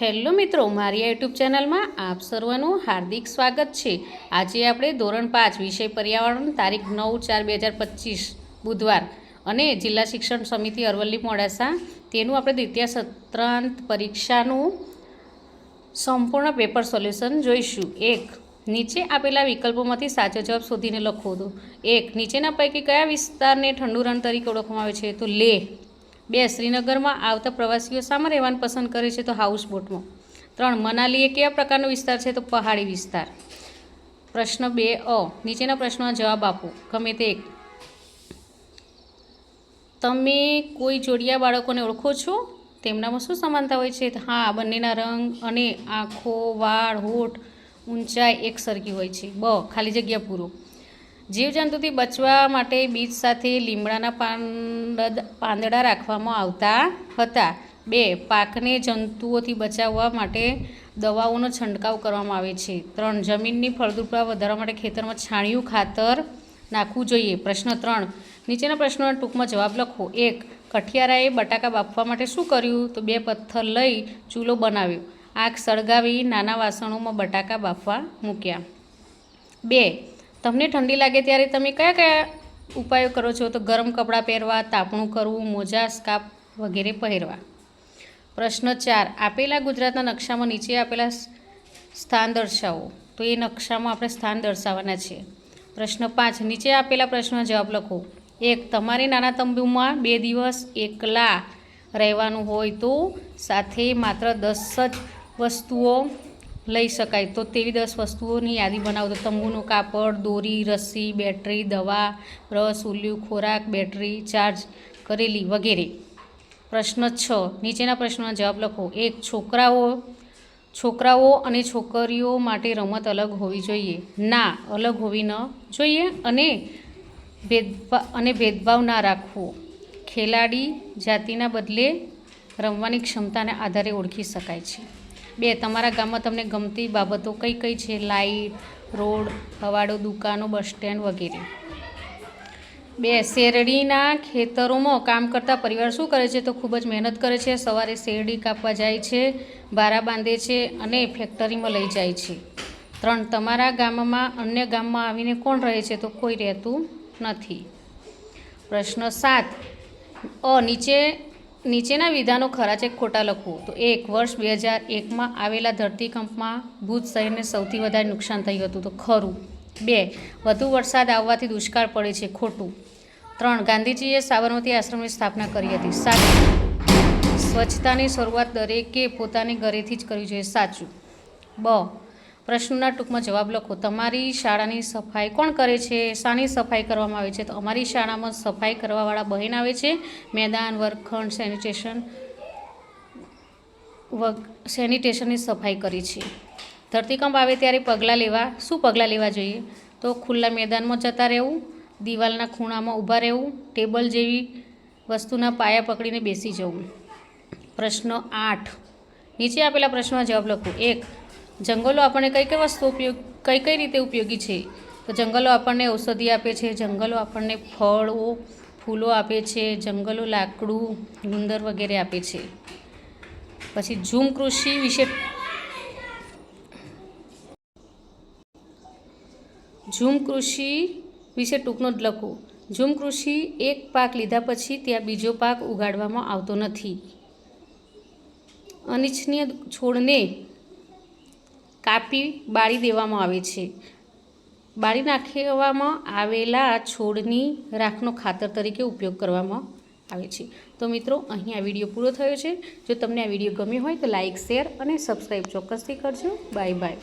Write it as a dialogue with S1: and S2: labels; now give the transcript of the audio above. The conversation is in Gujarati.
S1: હેલો મિત્રો, મારી આ યુટ્યુબ ચેનલમાં આપ સર્વનું હાર્દિક સ્વાગત છે. આજે આપણે ધોરણ પાંચ વિષય પર્યાવરણ તારીખ નવ ચાર બે હજાર પચીસ બુધવાર અને જિલ્લા શિક્ષણ સમિતિ અરવલ્લી મોડાસા. તેનું આપણે દ્વિતીય સત્રાંત પરીક્ષાનું સંપૂર્ણ પેપર સોલ્યુશન જોઈશું. એક, નીચે આપેલા વિકલ્પોમાંથી સાચો જવાબ શોધીને લખો તો. એક, નીચેના પૈકી કયા વિસ્તારને ઠંડુ રણ તરીકે ઓળખવામાં આવે છે? તો લેહ બે શ્રીનગરમાં આવતા પ્રવાસીઓ શામાં રહેવાનું પસંદ કરે છે તો હાઉસ બોટમાં ત્રણ મનાલી એ કેવા પ્રકારનો વિસ્તાર છે તો પહાડી વિસ્તાર. પ્રશ્ન બે, અ, નીચેના પ્રશ્નોના જવાબ આપો. ગમે તે એક. તમે કોઈ જોડિયા બાળકોને ઓળખો છો? તેમનામાં શું સમાનતા હોય છે? હા બંનેના રંગ અને આંખો, વાળ, હોઠ ઊંચાઈ એક સરખી હોય છે. બ, ખાલી જગ્યા પૂરો. જીવજંતુથી બચવા માટે બીજ સાથે લીમડાના પાંદ, પાંદડા રાખવામાં આવતા હતા. બે, પાકને જંતુઓથી બચાવવા માટે દવાઓનો છંટકાવ કરવામાં આવે છે. ત્રણ, જમીનની ફળદ્રુપતા વધારવા માટે ખેતરમાં છાણિયું ખાતર નાખવું જોઈએ. પ્રશ્ન ત્રણ, નીચેના પ્રશ્નોના ટૂંકમાં જવાબ લખો. એક, કઠિયારાએ બટાકા બાફવા માટે શું કર્યું? તો બે, પથ્થર લઈ ચૂલો બનાવ્યો. આગ સળગાવી નાના વાસણોમાં બટાકા બાફવા મૂક્યા. બે તમને ઠંડી લાગે ત્યારે તમે કયા કયા ઉપાયો કરો છો? તો ગરમ કપડાં પહેરવા, તાપણું કરવું, મોજા, સ્કાર્ફ વગેરે પહેરવા. પ્રશ્ન ચાર, આપેલા ગુજરાતના નકશામાં નીચે આપેલા સ્થાન દર્શાવો. તો એ નકશામાં આપણે સ્થાન દર્શાવવાના છે. પ્રશ્ન પાંચ, નીચે આપેલા પ્રશ્નનો જવાબ લખો. એક, તમારે નાના તંબુમાં બે દિવસ એકલા રહેવાનું હોય તો સાથે માત્ર દસ જ વસ્તુઓ લઈ શકાય. તો તેવી દસ વસ્તુઓની યાદી બનાવો. તો તંબુનું કાપડ, દોરી, રસ્સી, બેટરી, દવા, બ્રશ, ઉલ્યું, ખોરાક, બેટરી, ચાર્જ, કરેલી વગેરે. પ્રશ્ન છ. નીચેના પ્રશ્નનો જવાબ લખો. એક, છોકરાઓ છોકરાઓ અને છોકરીઓ માટે રમત અલગ હોવી જોઈએ. ના, અલગ હોવી ન જોઈએ અને ભેદભાવ અને ભેદભાવ ના રાખવો. ખેલાડી જાતિના બદલે રમવાની ક્ષમતાને આધારે ઓળખી શકાય છે. બે, તમારા ગામમાં તમને ગમતી બાબતો કઈ કઈ છે? લાઇટ રોડ, હવાડો, દુકાનો, બસ સ્ટેન્ડ વગેરે. બે, શેરડીના ખેતરોમાં કામ કરતા પરિવાર શું કરે છે? તો ખૂબ જ મહેનત કરે છે. સવારે શેરડી કાપવા જાય છે, બારા બાંધે છે અને ફેક્ટરીમાં લઈ જાય છે. ત્રણ, તમારા ગામમાં અન્ય ગામમાં આવીને કોણ રહે છે? તો કોઈ રહેતું નથી. પ્રશ્ન સાત, અ, નીચે નીચેના વિધાનો ખરા છે ખોટા લખવું. તો એક વર્ષ બે હજાર એકમાં આવેલા ધરતીકંપમાં ભુજ શહેરને સૌથી વધારે નુકસાન થયું હતું. તો ખરું. બે, વધુ વરસાદ આવવાથી દુષ્કાળ પડે છે ખોટું. ત્રણ, ગાંધીજીએ સાબરમતી આશ્રમની સ્થાપના કરી હતી. સાચું સ્વચ્છતાની શરૂઆત દરેકે પોતાની ઘરેથી જ કરવી જોઈએ. સાચું. બ પ્રશ્નના ટૂંકમાં જવાબ લખો. તમારી શાળાની સફાઈ કોણ કરે છે? શાની સફાઈ કરવામાં આવે છે? તો અમારી શાળામાં સફાઈ કરવાવાળા બહેન આવે છે. મેદાન, વર્ગખંડ, સેનિટેશન સેનિટેશનની સફાઈ કરી છે. ધરતીકંપ આવે ત્યારે પગલાં લેવા, શું પગલાં લેવા જોઈએ? તો ખુલ્લા મેદાનમાં જતા રહેવું, દિવાલના ખૂણામાં ઊભા રહેવું, ટેબલ જેવી વસ્તુના પાયા પકડીને બેસી જવું. પ્રશ્ન આઠ. નીચે આપેલા પ્રશ્નનો જવાબ લખો. એક જંગલો આપણને કઈ કઈ વસ્તુ ઉપયોગ કઈ કઈ રીતે ઉપયોગી છે? તો જંગલો આપણને ઔષધિ આપે છે, જંગલો આપણને ફળો, ફૂલો આપે છે, જંગલો લાકડું ગુંદર વગેરે આપે છે. પછી ઝૂમ કૃષિ વિશે ઝૂમ કૃષિ વિશે ટૂંકનો જ લખો. ઝૂમ કૃષિ એક પાક લીધા પછી ત્યાં બીજો પાક ઉગાડવામાં આવતો નથી. અનિચ્છનીય છોડને કાપી બાળી દેવામાં આવે છે. બાળી નાખવામાં આવેલા છોડની રાખનો ખાતર તરીકે ઉપયોગ કરવામાં આવે છે. તો મિત્રો, અહીં આ વીડિયો પૂરો થયો છે. જો તમને આ વીડિયો ગમ્યો હોય તો લાઇક શેર અને સબસ્ક્રાઈબ ચોક્કસથી કરજો. Bye bye.